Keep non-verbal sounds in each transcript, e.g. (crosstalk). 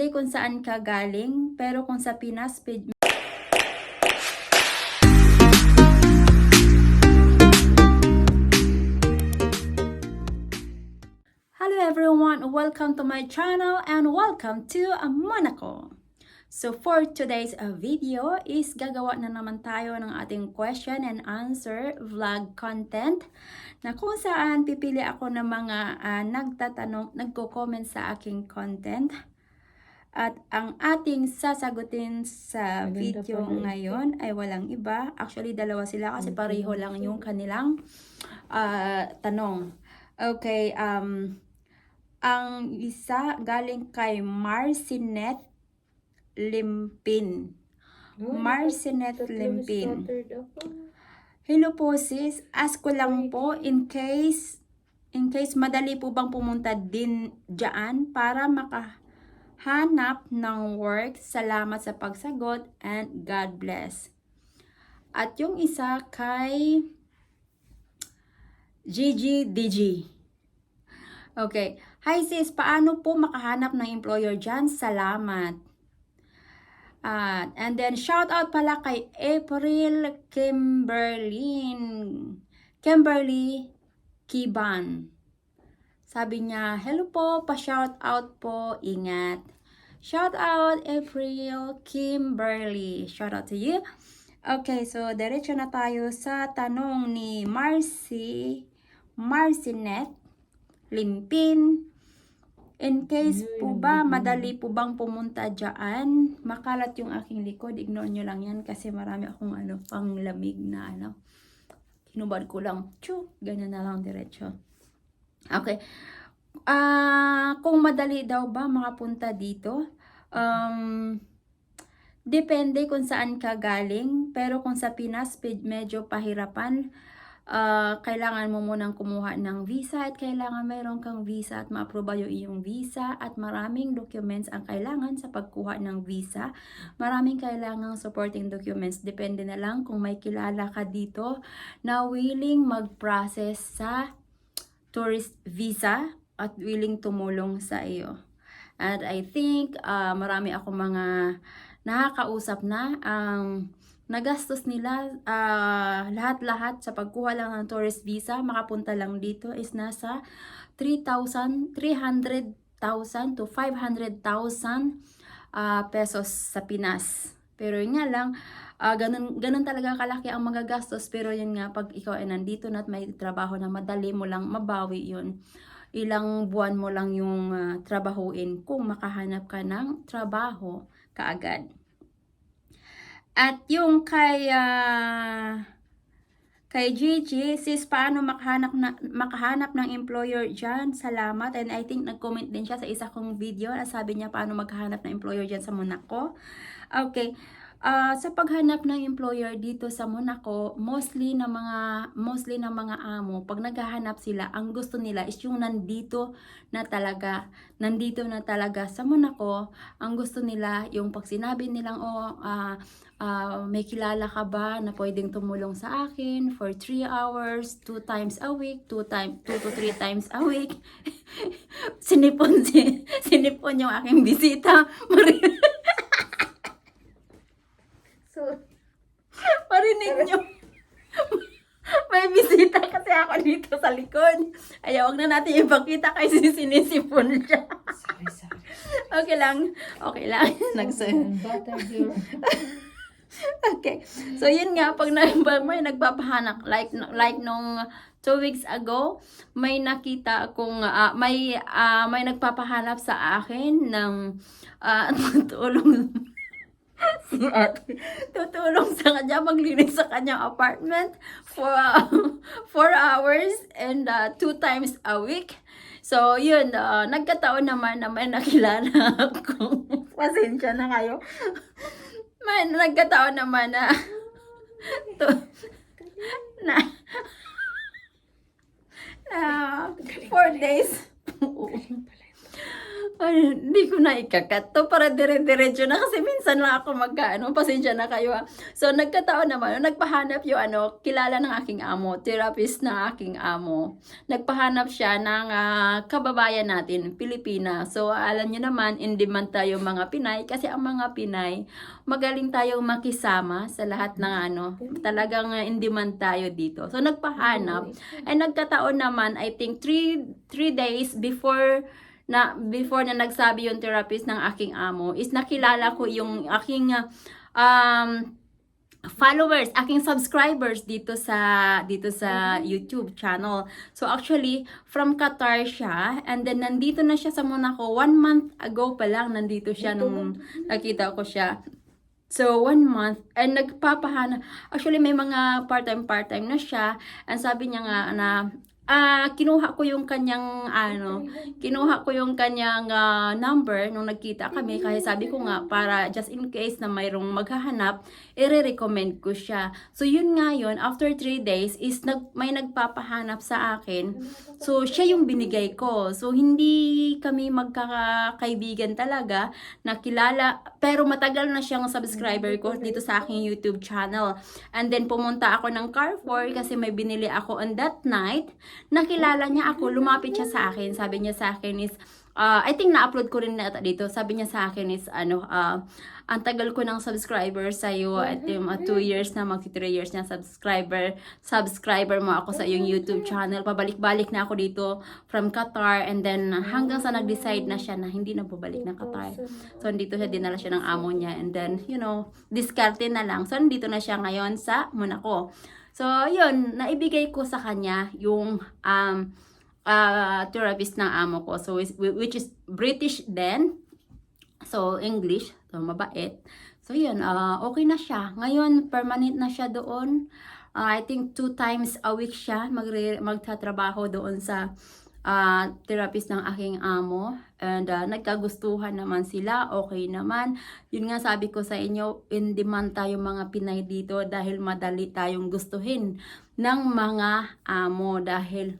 Kung saan ka galing, pero kung sa Pinas, Hello everyone, welcome to my channel and welcome to uh, Monaco. So for today's uh, video is gagawa na naman tayo ng ating question and answer vlog content na kung saan pipili ako ng mga ah, nagtatanong, nagko-comment sa aking content. At ang ating sasagutin sa Maganda video pala ngayon ay walang iba. Actually, dalawa sila kasi pareho lang yung kanilang ah, tanong. Okay, um, ang isa galing kay Marcinet Limpin. Marcinet Limpin. Hello po sis, ask ko lang po in case in case madali po bang pumunta din diyan para makahanap ng work. Salamat sa pagsagot and God bless. At yung isa kay Gigi DG. Okay. Hi sis, paano po makahanap ng employer dyan? Salamat. Ah, and then shout out pala kay April Kimberlin. Kimberly Kiban. Sabi niya, hello po, pa-shout out po, ingat. Shout out April Kimberly. Shout out to you. Okay, so diretso na tayo sa tanong ni Marcy, Marcinet Limpin. In case po ba, madali po bang pumunta dyan? Makalat yung aking likod. Ignore nyo lang yan kasi marami akong ano, panglamig na ano. Hinubad ko lang. Tsu, ganyan na lang diretso. Okay. Ah, kung madali daw ba makapunta dito? Um, depende kung saan ka galing. Pero kung sa Pinas, medyo pahirapan ah, kailangan mo munang kumuha ng visa at kailangan mayroon kang visa at ma-approve yung iyong visa at maraming documents ang kailangan sa pagkuha ng visa. Maraming kailangang supporting documents. Depende na lang kung may kilala ka dito na willing mag-process sa tourist visa at willing tumulong sa iyo. And I think ah, marami akong mga nakakausap na ang nagastos nila ah, lahat-lahat sa pagkuha lang ng tourist visa, makapunta lang dito is nasa 3,000, 300,000 to 500,000 ah, pesos sa Pinas. Pero yun nga lang, ah, ganun, ganun talaga kalaki ang magagastos. Pero yun nga, pag ikaw ay nandito na at may trabaho na madali mo lang mabawi yun. Ilang buwan mo lang yung ah, trabahuin kung makahanap ka ng trabaho kaagad. At yung kay ah, kay Gigi, sis, paano makahanap, na, makahanap ng employer dyan? Salamat. And I think nag-comment din siya sa isa kong video na sabi niya paano maghahanap ng employer dyan sa Monaco. Okay. Ah, sa paghanap ng employer dito sa Monaco, mostly na mga mostly na mga amo, pag naghahanap sila, ang gusto nila is yung nandito na talaga, nandito na talaga sa Monaco. Ang gusto nila yung pag sinabi nilang oh, ah, ah, may kilala ka ba na pwedeng tumulong sa akin for 3 hours, 2 times a week, 2 time 2 to 3 times a week. (laughs) sinipon si, sinipon yung aking bisita. Mari- So, Marinig nyo. (laughs) May bisita kasi ako dito sa likod. Ayaw, wag na natin ipakita kasi sinisipon siya. Okay lang. Okay lang. Nagsa- Ang bata girl. Okay. So yun nga pag na, (laughs) may nagpapahanap like like nung two weeks ago, may nakita akong ah, may ah, may nagpapahanap sa akin ng ah, (laughs) tulong ate. Tutulong sa kanya maglinis sa kanyang apartment for ah, (laughs) four hours and ah, two times a week. So, yun, ah, nagkataon naman na may nakilala (laughs) ako. Pasensya na kayo. (laughs) May nagkataon naman na to, na na four days Ay, hindi ko na ikakat to para dire-diretso na kasi minsan lang ako magkaano, pasensya na kayo ha. So, nagkataon naman, nagpahanap yung ano, kilala ng aking amo, therapist ng aking amo. Nagpahanap siya ng ah, kababayan natin, Pilipina. So, alam nyo naman, in demand tayo mga Pinay kasi ang mga Pinay, magaling tayong makisama sa lahat ng ano, talagang ah, in demand tayo dito. So, nagpahanap. Ay nagkataon naman, I think, three, three days before na before na nagsabi yung therapist ng aking amo is nakilala ko yung aking uh, um followers, aking subscribers dito sa dito sa YouTube channel. So actually, from Qatar siya and then nandito na siya sa Monaco. One month ago pa lang nandito siya nung nakita ko siya. So, one month, and nagpapahana. Actually, may mga part-time, part-time na siya. And sabi niya nga na, ah, kinuha ko yung kanyang, ano, kinuha ko yung kanyang ah, number nung nagkita kami. Kasi sabi ko nga, para just in case na mayroong maghahanap, i-recommend ko siya. So, yun nga yun, after 3 days, is nag, may nagpapahanap sa akin. So, siya yung binigay ko. So, hindi kami magkakaibigan talaga nakilala pero matagal na siyang subscriber ko dito sa aking YouTube channel. And then pumunta ako ng Carrefour kasi may binili ako on that night. Nakilala niya ako, lumapit siya sa akin. Sabi niya sa akin is uh, I think na-upload ko rin na dito. Sabi niya sa akin is ano uh, ang tagal ko ng subscriber sa iyo at yung 2 years na magti 3 years na subscriber subscriber mo ako sa iyong YouTube channel. Pabalik-balik na ako dito from Qatar and then hanggang sa nag-decide na siya na hindi na bumalik ng Qatar. So dito siya dinala siya ng amo niya and then you know diskarte na lang. So nandito na siya ngayon sa Monaco so yun naibigay ko sa kanya yung um uh, therapist ng amo ko so which is British then So, English. So, mabait. So, yun. ah, okay na siya. Ngayon, permanent na siya doon. Ah, I think two times a week siya magre- magtatrabaho doon sa ah, therapist ng aking amo. And ah, nagkagustuhan naman sila. Okay naman. Yun nga sabi ko sa inyo, in demand tayo mga Pinay dito dahil madali tayong gustuhin ng mga amo dahil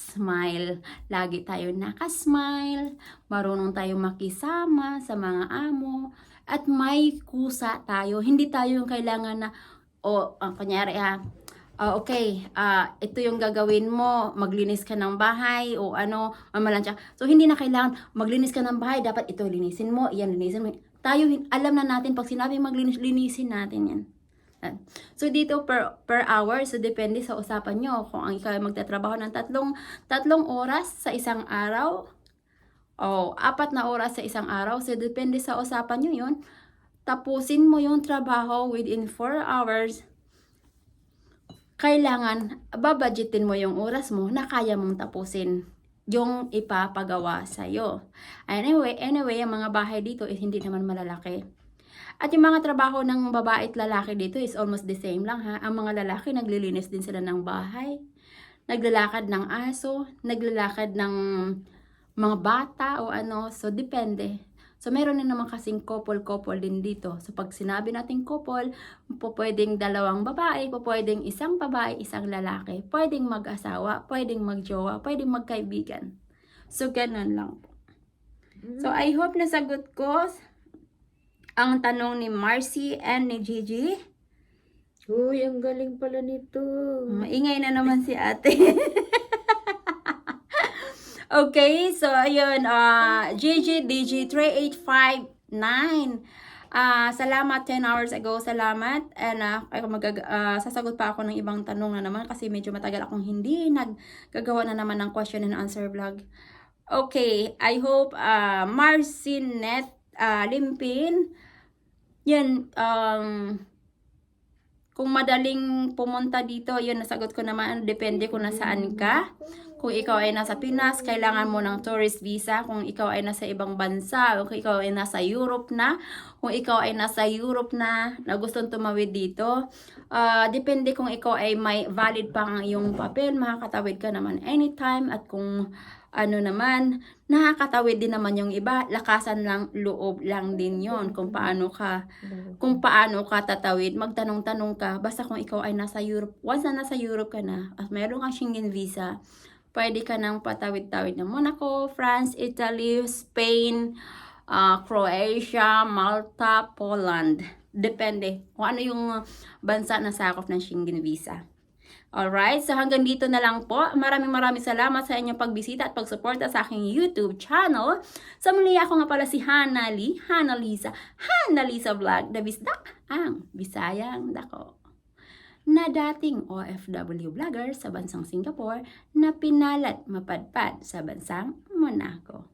smile. Lagi tayo nakasmile, marunong tayo makisama sa mga amo, at may kusa tayo. Hindi tayo yung kailangan na, o, ang kunyari ha, ah, okay, ah, ito yung gagawin mo, maglinis ka ng bahay, o ano, mamalansya. So, hindi na kailangan, maglinis ka ng bahay, dapat ito linisin mo, iyan linisin mo. Tayo, alam na natin, pag sinabi maglinis, linisin natin yan. Yan. So dito per per hour, so depende sa usapan nyo. Kung ang ikaw ay magtatrabaho ng tatlong tatlong oras sa isang araw, o apat na oras sa isang araw, so depende sa usapan nyo yun. Tapusin mo yung trabaho within 4 hours. Kailangan, babudgetin mo yung oras mo na kaya mong tapusin yung ipapagawa sa'yo. Anyway, anyway, ang mga bahay dito is hindi naman malalaki. At yung mga trabaho ng babae at lalaki dito is almost the same lang ha. Ang mga lalaki naglilinis din sila ng bahay, naglalakad ng aso, naglalakad ng mga bata o ano. So, depende. So, meron din naman kasing couple-couple din dito. So, pag sinabi natin couple, po pwedeng dalawang babae, po pwedeng isang babae, isang lalaki. Pwedeng mag-asawa, pwedeng magjowa, pwedeng magkaibigan. So, ganun lang po. So, I hope nasagot ko ang tanong ni Marcy and ni Gigi. Uy, ang galing pala nito. Maingay na naman si ate. (laughs) okay, so ayun, uh, Gigi DG38559. Ah, salamat 10 hours ago. Salamat. And uh, mag- ah, sasagot pa ako ng ibang tanong na naman kasi medyo matagal akong hindi naggagawa na naman ng question and answer vlog. Okay, I hope uh, Marcinet uh, Limpin yan, um, kung madaling pumunta dito, yun, nasagot ko naman, depende kung nasaan ka. Kung ikaw ay nasa Pinas, kailangan mo ng tourist visa. Kung ikaw ay nasa ibang bansa, o kung ikaw ay nasa Europe na, kung ikaw ay nasa Europe na, na gustong tumawid dito, ah, depende kung ikaw ay may valid pa ang iyong papel, makakatawid ka naman anytime. At kung ano naman, nakakatawid din naman yung iba, lakasan lang, loob lang din yon kung paano ka kung paano ka tatawid, magtanong-tanong ka, basta kung ikaw ay nasa Europe, once na nasa Europe ka na, at meron kang Schengen visa, pwede ka nang patawid-tawid ng Monaco, France, Italy, Spain, ah, Croatia, Malta, Poland. Depende kung ano yung bansa na sakop ng Schengen visa. Alright, so hanggang dito na lang po. Maraming maraming salamat sa inyong pagbisita at pagsuporta sa aking YouTube channel. Sa muli ako nga pala si Hana Lee, Hana Lisa, Hana Lisa Vlog, the Bisdak, ang Bisayang Dako na dating OFW vlogger sa bansang Singapore na pinalat mapadpad sa bansang Monaco.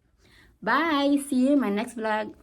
Bye! See you in my next vlog!